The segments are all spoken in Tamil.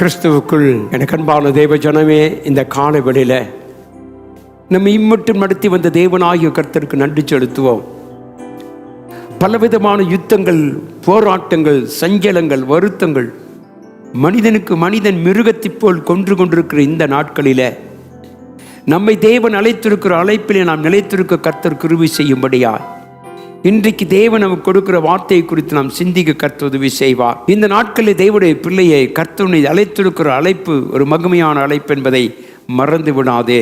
கிறிஸ்துவுக்குள் எனக்கு அன்பான தேவ ஜனமே இந்த கால வெளியில் நம்ம இம்மட்டும் நடத்தி வந்த தேவனாகிய கர்த்தருக்கு நன்றி செலுத்துவோம். பலவிதமான யுத்தங்கள் போராட்டங்கள் சஞ்சலங்கள் வருத்தங்கள் மனிதனுக்கு மனிதன் மிருகத்தைப் போல் கொன்று கொண்டிருக்கிற இந்த நாட்களில் நம்மை தேவன் அழைத்திருக்கிற அழைப்பிலே நாம் நிலைத்திருக்க கர்த்தர் கிருபை செய்யும்படியாய். இன்றைக்கு தேவன் நமக்கு கொடுக்கிற வார்த்தையை குறித்து நாம் சிந்திக்க கர்த்தர் உதவி செய்வார். இந்த நாட்களில் தேவனுடைய பிள்ளையை கர்த்தனை அழைத்திருக்கிற அழைப்பு ஒரு மகிமையான அழைப்பு என்பதை மறந்து விடாதே.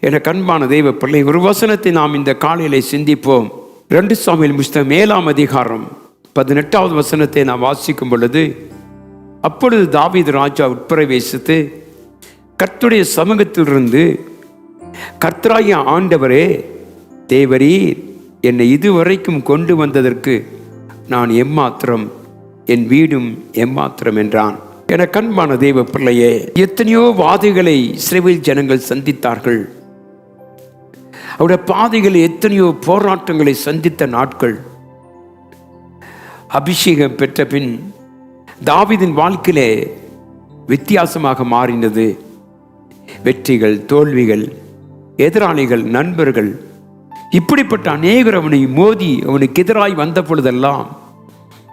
என கண்பான தெய்வ பிள்ளை ஒரு வசனத்தை நாம் இந்த காலையிலே சிந்திப்போம். ரெண்டு சாமியில் புஸ்தகம் ஏழாம் அதிகாரம் பதினெட்டாவது வசனத்தை நாம் வாசிக்கும் பொழுது அப்பொழுது தாவீது ராஜா உட்பிரவேசித்து கர்த்துடைய சமூகத்திலிருந்து கர்த்தராய ஆண்டவரே தேவரீர் என்னை இதுவரைக்கும் கொண்டு வந்ததற்கு நான் எம்மாத்திரம் என் வீடும் எம்மாத்திரம் என்றான். என கண்பான தெய்வ பிள்ளையே எத்தனையோ வாதைகளை சிறைவில் ஜனங்கள் சந்தித்தார்கள். அவருடைய பாதைகள் எத்தனையோ போராட்டங்களை சந்தித்த நாட்கள். அபிஷேகம் பெற்ற பின் தாவிதின் வாழ்க்கையிலே வித்தியாசமாக மாறினது. வெற்றிகள் தோல்விகள் எதிராளிகள் நண்பர்கள் இப்படிப்பட்ட அநேகர் அவனை மோதி அவனுக்கு எதிராய் வந்த பொழுதெல்லாம்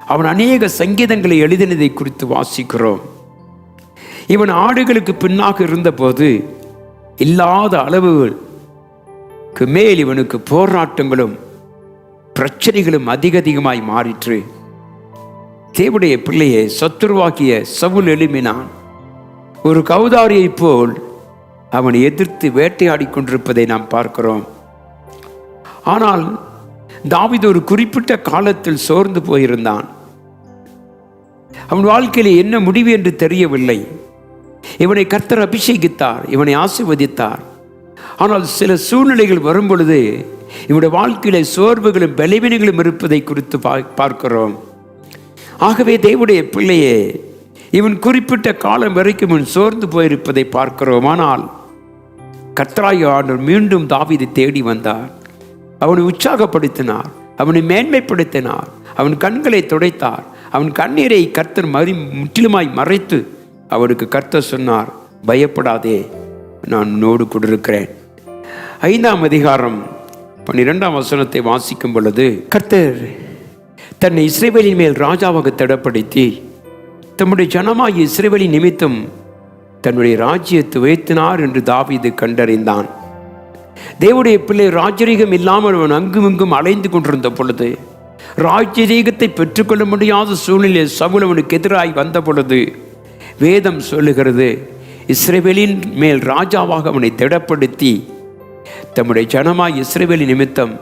அவன் அநேக சங்கீதங்களை எழுதினதை குறித்து வாசிக்கிறோம். இவன் ஆடுகளுக்கு பின்னாக இருந்தபோது இல்லாத அளவுக்கு மேல் இவனுக்கு போராட்டங்களும் பிரச்சனைகளும் அதிக அதிகமாய் மாறிற்று. தேவடைய பிள்ளையை சத்துருவாக்கிய சவுல் எழுமினான் ஒரு கௌதாரியைப் போல் அவனை எதிர்த்து வேட்டையாடி கொண்டிருப்பதை நாம் பார்க்கிறோம். ஆனால் தாவித ஒரு குறிப்பிட்ட காலத்தில் சோர்ந்து போயிருந்தான். அவன் வாழ்க்கையில் என்ன முடிவு என்று தெரியவில்லை. இவனை கர்த்தர் அபிஷேகித்தார் இவனை ஆசிர்வதித்தார். ஆனால் சில சூழ்நிலைகள் வரும் பொழுது இவனுடைய வாழ்க்கையில சோர்வுகளும் பலவீனங்களும் இருப்பதை குறித்து பா- பார்க்கிறோம். ஆகவே தேவனுடைய பிள்ளையே இவன் குறிப்பிட்ட காலம் வரைக்கும் இவன் சோர்ந்து போயிருப்பதை பார்க்கிறோம். ஆனால் கர்த்தராய ஆண்டவர் மீண்டும் தாவிதை தேடி வந்தார். அவனை உற்சாகப்படுத்தினார். அவனை மேன்மைப்படுத்தினார். அவன் கண்களை துடைத்தார். அவன் கண்ணீரை கர்த்தர் மறி முற்றிலுமாய் மறைத்து அவனுக்கு கர்த்தர் சொன்னார் பயப்படாதே நான் உன்னோடு கொண்டிருக்கிறேன் ஐந்தாம் அதிகாரம் பன்னிரெண்டாம் வசனத்தை வாசிக்கும் பொழுது கர்த்தர் தன்னை இஸ்ரேவேலின் மேல் ராஜாவாக திடப்படுத்தி தம்முடைய ஜனமாய் இஸ்ரேவேலின் நிமித்தம் தன்னுடைய ராஜ்யத்தை உயர்த்தினார் என்று தாவீது கண்டறிந்தான். தேவனுடைய பிள்ளை ராஜரீகம் இல்லாமல் அவன் அங்கும் இங்கும் அலைந்து கொண்டிருந்த பொழுது ராஜரீகத்தை பெற்றுக்கொள்ள முடியாத சூழ்நிலை சவுல் அவனுக்கு எதிராய் வந்த பொழுது வேதம் சொல்லுகிறது இஸ்ரேவேலின் மேல் ராஜாவாக அவனை திடப்படுத்தி தம்முடைய ஜனமாய் இஸ்ரேவேலின் நிமித்தம்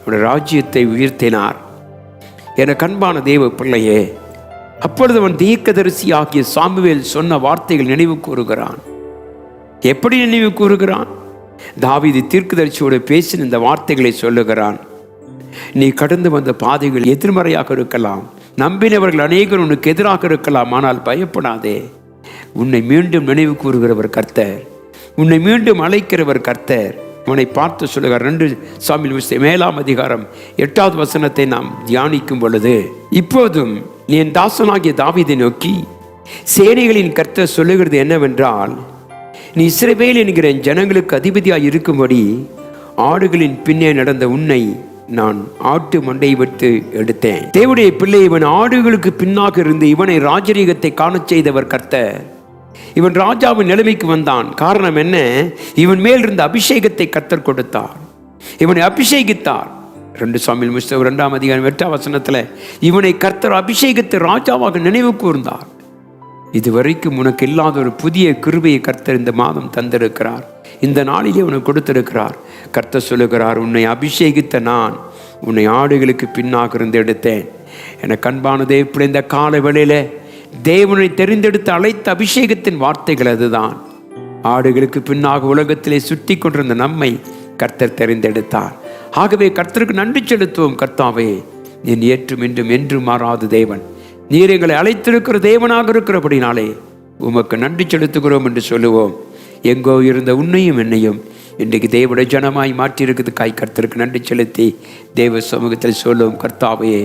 அவனுடைய ராஜ்யத்தை உயர்த்தினார். என கண்பான தேவ பிள்ளையே அப்பொழுது அவன் தீர்க்கதரிசி ஆகிய சாமுவேல் சொன்ன வார்த்தைகள் நினைவு கூறுகிறான். எப்படி நினைவு கூறுகிறான்? தாவிதி தீர்க்கதரிசியோடு பேசின இந்த வார்த்தைகளை சொல்லுகிறான். நீ கடந்து வந்த பாதைகள் எதிர்மறையாக இருக்கலாம். நம்பினவர்கள் அநேகர் உனக்கு எதிராக இருக்கலாம். ஆனால் பயப்படாதே. உன்னை மீண்டும் நினைவு கூறுகிறவர் கர்த்தர். உன்னை மீண்டும் அழைக்கிறவர் கர்த்தர். அவனை பார்த்து சொல்லுகிறார். ரெண்டு சாமி மேலாம் அதிகாரம் எட்டாவது வசனத்தை நாம் தியானிக்கும் பொழுது இப்போதும் நீ என் தாசனாகிய தாவீதை நோக்கி சேனைகளின் கர்த்தர் சொல்லுகிறது என்னவென்றால் நீ இஸ்ரவேல் என்கிறேன் ஜனங்களுக்கு அதிபதியாய் இருக்கும்படி ஆடுகளின் பின்னே நடந்த உன்னை நான் ஆட்டு மண்டை விட்டு எடுத்தேன். தேவடைய பிள்ளை இவன் ஆடுகளுக்கு பின்னாக இருந்து இவனை ராஜரீகத்தை காணச் செய்தவர் கர்த்தர். இவன் ராஜாவின் நிலைமைக்கு வந்தான். காரணம் என்ன? இவன் மேல் இருந்த அபிஷேகத்தை கத்தர் கொடுத்தார். இவனை அபிஷேகித்தார். ரெண்டு சாமியில் முஸ்தவ் ரெண்டாம் அதிகாரம் எட்டாம் வசனத்தில் இவனை கர்த்தர் அபிஷேகத்தை ராஜாவாக நினைவு கூர்ந்தார். இதுவரைக்கும் உனக்கு இல்லாத ஒரு புதிய கிருபையை கர்த்தர் இந்த மாதம் தந்திருக்கிறார். இந்த நாளிலே உனக்கு கொடுத்திருக்கிறார். கர்த்தர் சொல்லுகிறார் உன்னை அபிஷேகித்த நான் உன்னை ஆடுகளுக்கு பின்னாக இருந்து எடுத்தேன். என கண்பானதே இப்படி இந்த கால வேளையில் தேவனை தெரிந்தெடுத்து அழைத்த அபிஷேகத்தின் வார்த்தைகள் அதுதான். ஆடுகளுக்கு பின்னாக உலகத்திலே சுற்றி கொண்டிருந்த நம்மை கர்த்தர் தெரிந்தெடுத்தார். ஆகவே கர்த்தருக்கு நன்றி செலுத்துவோம் கர்த்தாவே. என் ஏற்றும் என்றும் என்றும் மாறாத தேவன். நீர் எங்களை அழைத்திருக்கிற தேவனாக இருக்கிறபடினாலே உமக்கு நன்றி செலுத்துகிறோம் என்று சொல்லுவோம். எங்கோ இருந்த உன்னையும் என்னையும் இன்றைக்கு தேவனுடைய ஜனமாய் மாற்றியிருக்கிறதுக்காய் கர்த்தருக்கு நன்றி செலுத்தி தேவ சமூகத்தில் சொல்லுவோம் கர்த்தாவையே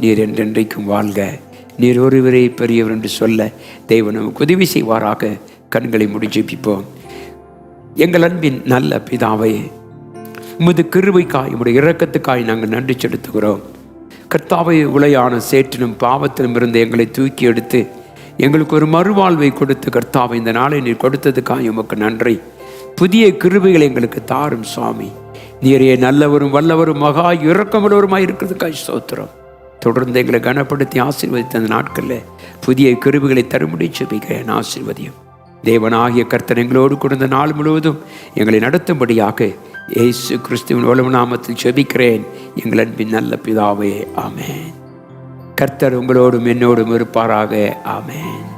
நீர் என்றென்றைக்கும் வாழ்க. நீர் ஒருவரே பெரியவர் என்று சொல்ல தேவன் நமக்கு உதவி செய்வாராக. கண்களை முடிஜெபிப்போம் எங்கள் அன்பின் நல்ல பிதாவே உமது கிருவைக்காய் உடைய இரக்கத்துக்காய் நாங்கள் நன்றி செலுத்துகிறோம். கர்த்தாவை உலையான சேற்றிலும் பாவத்திலும் இருந்து எங்களை தூக்கி எடுத்து எங்களுக்கு ஒரு மறுவாழ்வை கொடுத்து கர்த்தாவை இந்த நாளை நீர் கொடுத்ததுக்காய் உமக்கு நன்றி. புதிய கிருபைகள் எங்களுக்கு தாரும் சுவாமி. நீரே நல்லவரும் வல்லவரும் மகா இறக்கமுள்ளவருமாய் இருக்கிறதுக்காய் சோத்திரம் தொடர்ந்து எங்களை கனப்படுத்தி ஆசீர்வதித்த அந்த நாட்களில் புதிய கிருபைகளை தரும்படி செபிக்கிறேன் ஆசீர்வதியும். தேவனாகிய கர்த்தன் எங்களோடு கொடுத்த நாள் முழுவதும் எங்களை நடத்தும்படியாக இயேசு கிறிஸ்துவின் உலக நாமத்தில் செபிக்கிறேன். எங்கள் அன்பின் நல்ல பிதாவே ஆமேன். கர்த்தர் உங்களோடும் என்னோடும் இருப்பாராக ஆமேன்.